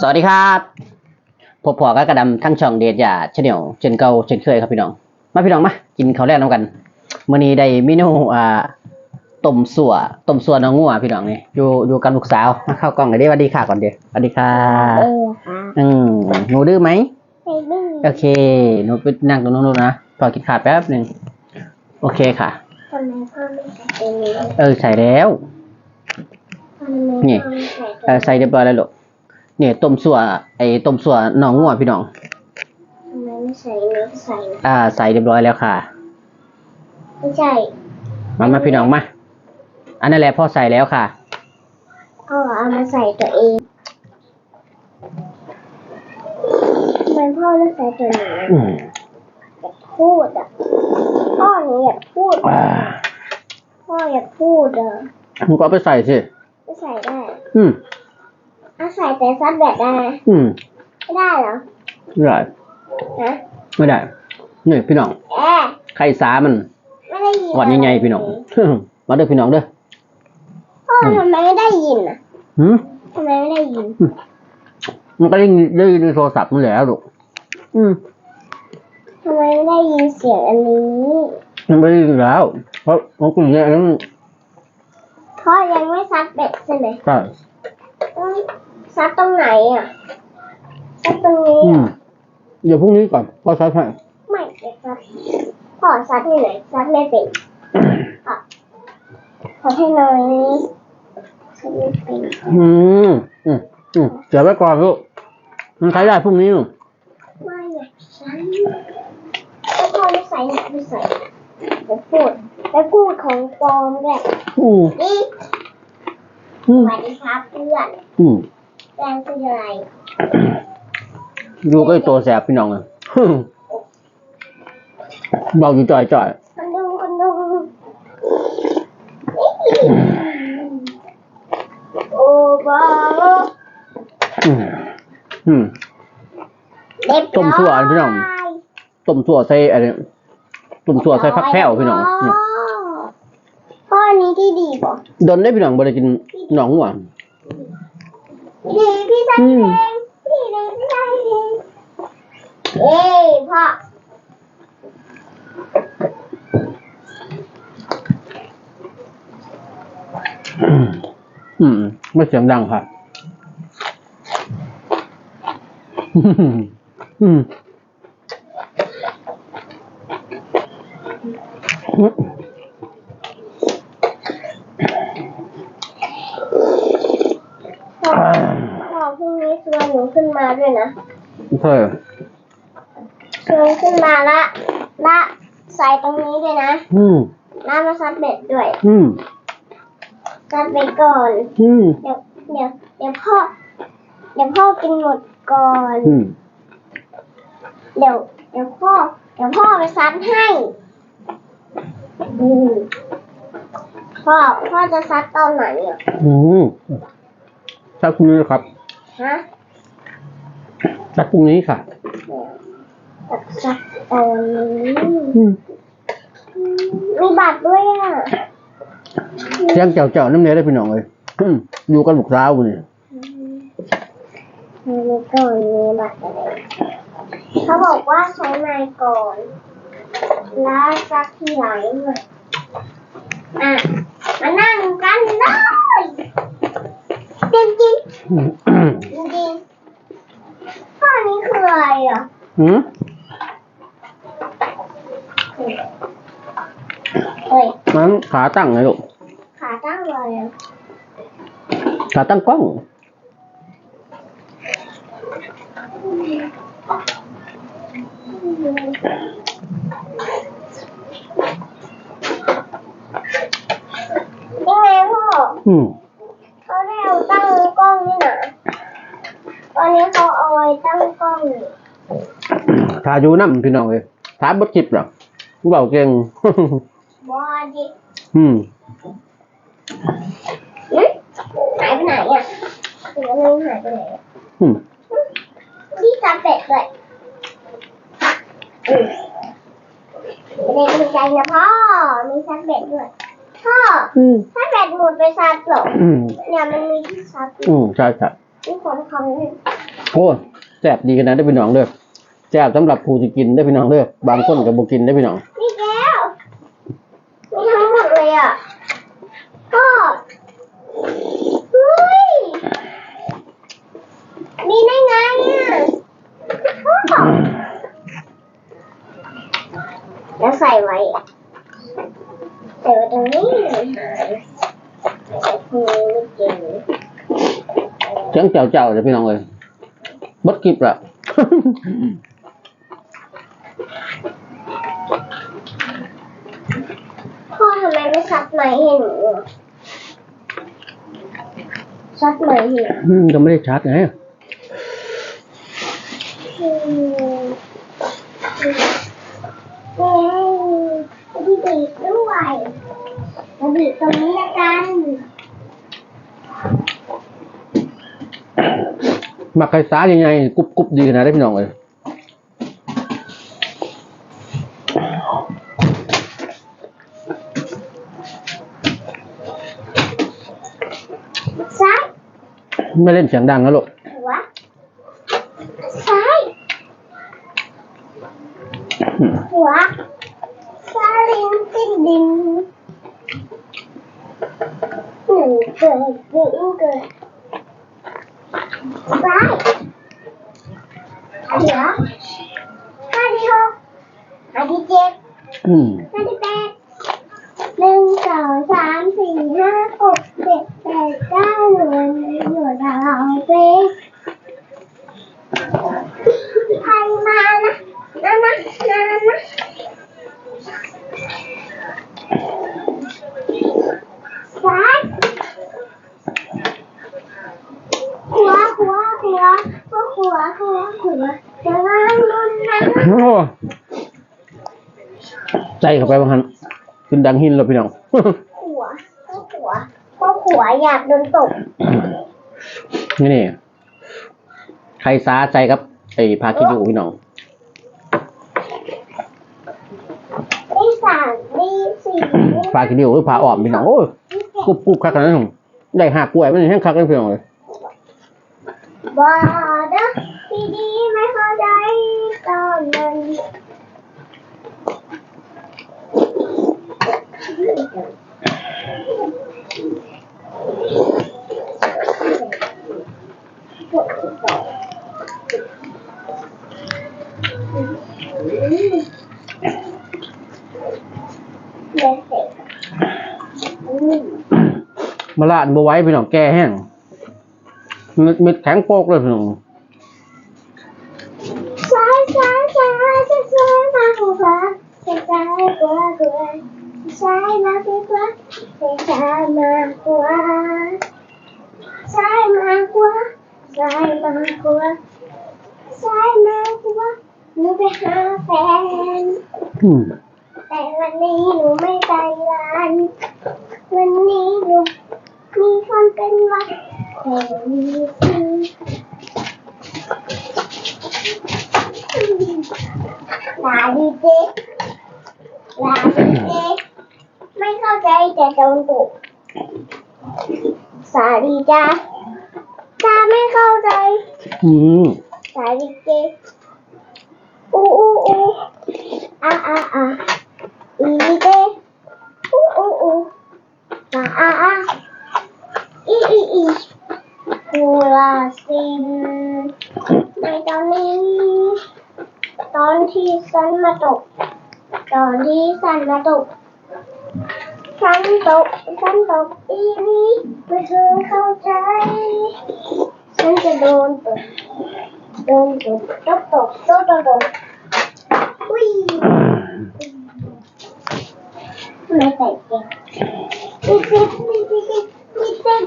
สวัสดีครับพบพอกับกระดำทั้งช่องเดชยาเช่นเดียวเช่นเก่าเช่นเคยครับพี่น้อง มาพี่น้องมากินข้าวแรกน้ำกันมื้อนี้ได้เมนูอ่าต้มสัวต้มสัวน้องงัวพี่น้องนี่อยู่อยู่กับลูกสาวมาเข้ากล้องเลยเด้สวัสดีค่ะก่อนเดียวสวัสดีค่ะเออค่ะอืมหนูดื้อไหมไม่ดื้อโอเคหนูไปนั่งตรงนู้นนะพอกินขาดแป๊บหนึ่งโอเคค่ะทำไมพ่อไม่ใส่ตัวนี้เออใส่แล้วทำไมนี่พ่อไม่ใส่ตัวเออใส่เรียบร้อยแล้วลูก เนี่ยต้มสัวไอ้ต้มสัวน้องงัวพี่น้องทำไมไม่ใส่เนื้อใส่อ่า ใส่เรียบร้อยแล้วค่ะ ไม่ใช่มามาพี่น้องมาอันนั้นแหละพ่อใส่แล้วค่ะพ่อเอามาใส่ตัวเองทำไมพ่อไม่ใส่ตัวนี้อืมอยากพูดอะพ่อหนูอยากพูดอ่าพ่ออยากพูดอะมึงก็เอาไปใส่สิไม่ใส่ได้ อืมเอาใส่แต่ซัดแบบได้ไหมอืมไม่ได้เหรอไม่ได้ฮะไม่ได้นี่พี่น้องแอะไข่สามันไม่ได้ยินก่อนยังไงพี่น้องมาเด้อพี่น้องเด้อพ่อทำไมไม่ได้ยินอะหืมทำไมไม่ได้ยิน มันก็ได้ยินได้ยินในโทรศัพท์มันแหละลูกอืมทำไมไม่ได้ยินเสียงอันนี้มันไม่ได้ยินแล้ว เพราะมันกูเนี่ยนั้นพ่อยังไม่ซัดเบ็ดใช่ไหมใช่ต้อง ซัดตรงไหนอะซัดตรงนี้อืม อะเดี๋ยวพรุ่งนี้ก่อนพ่อใช้ให้ ไม่เดี๋ยวซัดพ่อซัดที่ไหนซัดไม่เป็นอะซัดให้หน่อยซัดไม่เป็นอืมอืมอืมเดี๋ยวไว้ก่อนลูกมันใช้ได้พรุ่งนี้ลูกไม่อยากซัดถ้าพ่อไม่ใส่อยากไม่ใส่ไปพูดไปพูดของปลอมด้วยอืมนี่อืสมวัสดีครับเพื่อน อืม แฟนคืออะไรดูก็ไอ้ตัวแสบพี่น้องเลยเบาอยู่จ่อยจ่อยคนดูคนดูโอ้บ้าอืมอืมเรียบต้มถั่วพี่น้องต้มถั่วใส่อะไรต้มถั่วใส่ผักแพ้วพี่น้องนี่พ่ออันนี้ที่ดีป่ะโดนได้พี่น้องบ่ได้กินหนองหวาน ดีพี่ชายเองพี่เองพี่ชายเองเอ้ยพ่ออืมไม่เสียงดังค่ะอืม พ่อพ่อพรุ่งนี้ชวนหนูขึ้นมา ด้วยนะใช่ชวนขึ้นมาละละใส่ตรงนี้ด้วยนะอืมละมาซัดเบ็ดด้วยอืมซัดเบ็ดก่อนอืมเดี๋ยวเดี๋ยวเดี๋ยวพ่อเดี๋ยวพ่อกินหมดก่อนอืมเดี๋ยวเดี๋ยวพ่อเดี๋ยวพ่อไปซัดให้อืมพ่อพ่อจะซัดตอนไหนอะอืมสักพรุ่งนี้ครับฮะ สักพรุ่งนี้ค่ะจะซัดตอนนี้อืมมีบัตรด้วยอะเสียงเจ้าเจ้าน้ำเนี้ยได้พี่น้องเลยอืมอยู่กันบุกร้าวนี่มีก่อนมีบัตรอะไรเขาบอกว่าใช้ไม้ก่อน แล้วซักทีหลังอะอะมานั่งกันเลยจริงจริง อืม ๆจริงๆข้อนี้คืออะไร อะอืมเฮ้ยมันขาตั้งไงลูกขาตั้งเลยอะ ขาตั้งกล้องยังไงพ่ออืมเขาได้เอาตั้งกล้องนี่นะตอนนี้เขาเอาไว้ตั้งกล้องอยู่ถ้าอยู่น้ำพี่น้องเลยถ้าบดจิบหรอกกูเบาเก่งบอดิอืมอืมหายไปไหนอะถึงอันนึงหายไปไหนอะอืมที่จับเป็ดเลยอืมเด็กมีใจนะพ่อ มีซัดเบ็ดด้วย พ่ออืมถ้าเบ็ดหมุดไปซัดเหรออืมเนี่ยมันมีที่ซัดอยู่อืมใช่ใช่นี่คนเขาเนี่ยโอ้แซ่บดีขนาดได้อพี่น้องเด้อ แซ่บสำหรับผู้ที่กินได้อพี่น้องเด้อบางคนก็บ่กินได้อพี่น้องนี่แก้วมีทั้งหมดเลยอะก็เฮ้ยมีได้ไงอะพ่อแล้วใส่ไว้อะใส่ไว้ตรงนี้เลยหายใส่พวกนี้ไม่เก่งเสียงเจ้าๆเด้อพี่น้องเอ้ยบดคลิปละ ทำไมไม่ซักไหมให้หนูอะซักไหมให้หนูอืมก็ไม่ได้ชัดไงอืมนี่บีบด้วยมาบีบตรงนี้ละกันมักไก่สายังไงกรุบกรุบดีขนาดได้อพี่น้องเอ้ยซ้าย ไม่เล่นเสียงดังนะลูกหัวซ้ายหัวซ้ายลิงสิ้นดินหนึ่งเกิดหนึ่งเกิดซ้ายอันเดียวห้าที่หกห้าที่เจ็ดอืมห้าที่แปดหนึ่งสองสามสี่ห้า ก้าหนึ่งหนึ่งสองสี่ใครมานะนะนะนะนะซ้ายขวาขวาขวาขวาขวาขวาขวาจะล้างมือนะโอ้ใจเข้าไปบางคันขึ้นดังหินแล้วพี่น้องขัวพ่อขัว พ่อขัวอยากโดนตกนี่นี่ใครซาใจครับไอ้พาคิดอยู่พี่น้องได้สามได้สี่พาคิดอยู่หรือพาอ้อมพี่น้องโอ้ยกรุบกรุบคักขนาดนั้นได้หักกล้วยมันแห้งคักเลยพี่น้องเลยบอดพี่ดีไม่เข้าใจตอนนั้นเดี๋ยวเสร็จอืม มาลาดบัวไว้พี่น้องแก่แห้งม็ดเม็ดแข็งโปกเลยพี่น้องซ้ายซ้ายซ้ายซ้ายซ้ายมาขวซ้ายซ้ายขวาขวซ้ายมาขวซ้ายมาขวซ้ายมาขวซ้ายมาขวซ้ายมาขวหนูไปหาแฟน อืม แต่วันนี้หนูไม่ไปร้าน วันนี้หนูมีคนเป็นหวัดแต่มีสิ่ง ลาดีเจลาดีเจไม่เข้าใจแต่โดนดุสาดีจ้าจ้าไม่เข้าใจอืมสาดีเจอูอูอูอาอาอาอีเจอูอูอูอาอาอาอีอีอีกูลาซินในตอนนี้ ตอนที่สันมาตก ตอนที่สันมาตกสันตกสันตกอีนี้ไม่เคยเข้าใจ ฉันจะโดนตกโดนตกตกตกตกตกตกอุ้ยไม่ใส่เก่งมีเซ็ตมีเซ็ตมีเซ็ต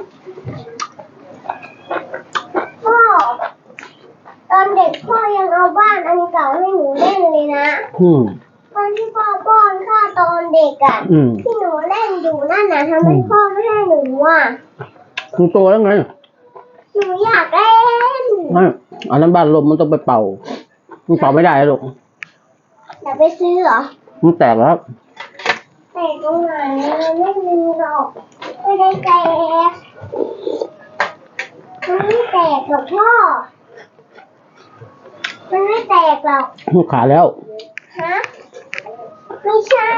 พ่อ ตอนเด็กพ่อยังเอาบ้านอันเก่าให้หนูเล่นเลยนะ อืมตอนที่พ่อป้อนข้าวตอนเด็กอะอืม ที่หนูเล่นอยู่นั่นนะทำไมพ่อไม่ให้หนูอะมึงโตแล้วไงหนูอยากเล่นไม่อันนั้นบ้านลมมันต้องไปเป่า มันเป่าไม่ได้หรอกเดี๋ยวไปซื้อเหรอมันแตกแล้ว แต่ตรงไหนไม่มีหรอกไม่ได้แจกมันไม่แตกหรอกพ่อมันไม่แตกหรอก ขาแล้วฮะ ไม่ใช่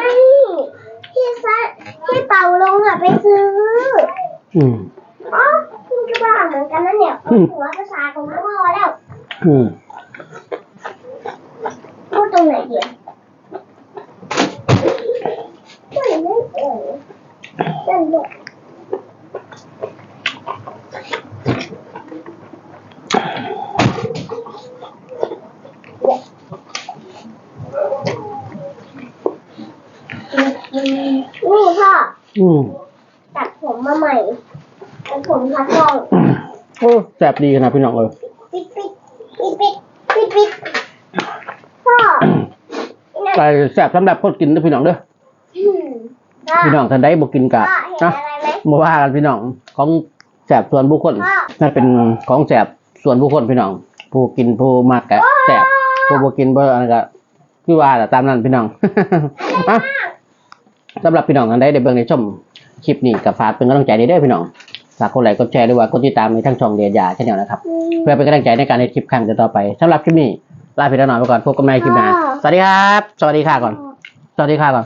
ที่ซะที่เป่าลงอะไปซื้ออืมอ๋อคุณก็บ้าเหมือนกันนะเนี่ยอืมหัวภาษาของพ่อแล้ว อืมพูดตรงไหนเดียวไม่ไม่เอ่ยนั่นแหละนี่พ่อ อืมตัดผมมาใหม่ตัดผมคัดลองโอ้แซ่บดีขนาดพี่น้องเลยปิดปิดปิดปิดปิดปิดพ่อไปแซ่บสำหรับคนกินเด้อพี่น้องเด้ออืมพ่อพี่น้องท่านใดบ่กินกะพ่อเห็นนะอะไรไหมบ่ว่ากันพี่น้องของแสบส่วนบุคคลพ่อนั่นเป็นของแสบส่วนบุคคลพี่น้อง ผู้กินผู้มากกะแสบผู้บ่กินบ่อันนั้นก็คือว่าแต่ตามนั้นพี่น้องอะ สำหรับพี่น้องอันใดได้เบิ่งได้ชมคลิปนี้กับฝากเป็นกำลังใจได้เด้อพี่น้องฝากกดไลค์กดแชร์ด้วยว่ากดติดตามในทั้งช่องเดียดยาชแนลนะครับ เพื่อเป็นกำลังใจในการในคลิปครั้งต่อไปสำหรับคลิปนี้ลาพี่น้องไปก่อนพบกันใหม่คลิปหน้าสวัสดีครับ สวัสดีค่ะก่อน สวัสดีค่ะก่อน